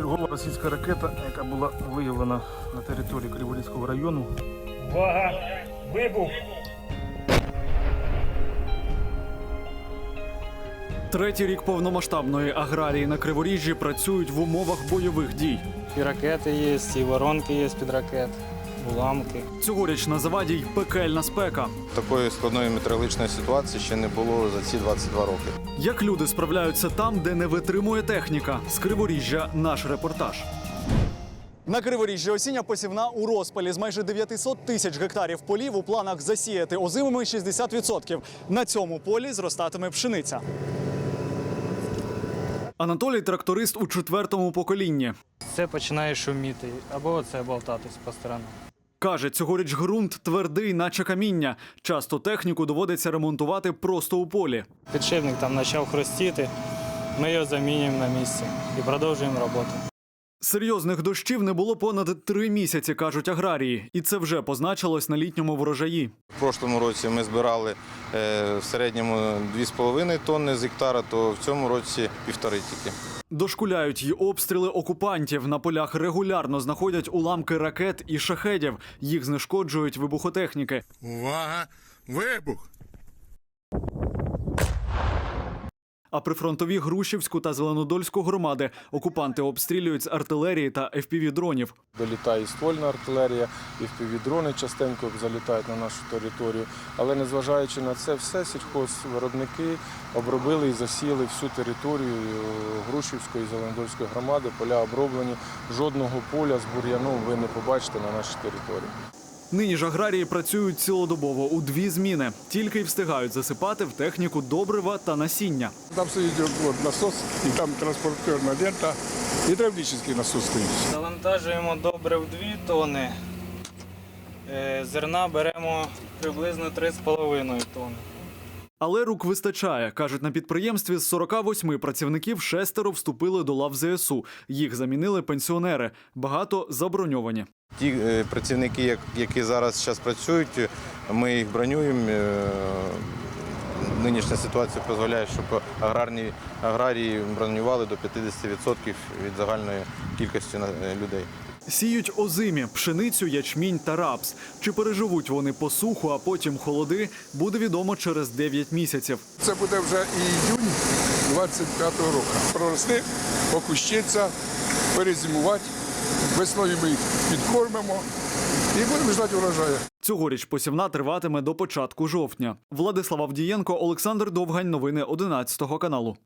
Чергова російська ракета, яка була виявлена на території Криворізького району. Увага! Вибух! Третій рік повномасштабної аграрії на Криворіжжі працюють в умовах бойових дій. І ракети є, і воронки є під ракет, уламки. Цьогоріч на заваді й пекельна спека. Такої складної метеорологічної ситуації ще не було за ці 22 роки. Як люди справляються там, де не витримує техніка? З Криворіжжя наш репортаж. На Криворіжжі осіння посівна у розпалі з майже 900 тисяч гектарів полів у планах засіяти озимими 60%. На цьому полі зростатиме пшениця. Анатолій тракторист у четвертому поколінні. Це починає шуміти або це болтатись по сторонам. Каже, цьогоріч ґрунт твердий, наче каміння. Часто техніку доводиться ремонтувати просто у полі. Підшипник там почав хрустіти, ми його замінюємо на місці і продовжуємо роботу. Серйозних дощів не було понад три місяці, кажуть аграрії, і це вже позначилось на літньому врожаї. В прошлому році ми збирали е, в середньому 2,5 тонни з гектара, то в цьому році півтори тільки. Дошкуляють й обстріли окупантів. На полях регулярно знаходять уламки ракет і шахедів. Їх знешкоджують вибухотехніки. Увага! Вибух! А прифронтові Грушівську та Зеленодольську громади окупанти обстрілюють з артилерії та FPV-дронів. Долітає і ствольна артилерія, і впівдрони частенько залітають на нашу територію. Але незважаючи на це все, сільхозвиробники обробили і засіяли всю територію Грушівської і Зеленодольської громади. Поля оброблені. Жодного поля з бур'яном ви не побачите на нашій території. Нині ж аграрії працюють цілодобово у дві зміни, тільки й встигають засипати в техніку добрива та насіння. Там стоїть насос, і там транспортерна лента, травмічний насос стоїть. Завантажуємо добре в 2 тонни. Е, Зерна беремо приблизно 3,5 тонни. Але рук вистачає. кажуть, на підприємстві з 48 працівників шестеро вступили до лав ЗСУ. Їх замінили пенсіонери. Багато заброньовані. Ті е, працівники, як- які зараз зараз працюють, ми їх бронюємо. е, Нинішня ситуація дозволяє, щоб аграрні аграрії бронювали до 50% від загальної кількості е, людей. Сіють озимі, пшеницю, ячмінь та рапс. Чи переживуть вони посуху, а потім холоди, буде відомо через 9 місяців. Це буде вже іюнь 25-го року. Прорости, окущиться, перезимувати. Весною ми їх підкормимо і будемо ждати урожаю. Цьогоріч посівна триватиме до початку жовтня. Владислав Авдієнко, Олександр Довгань. Новини 11 каналу.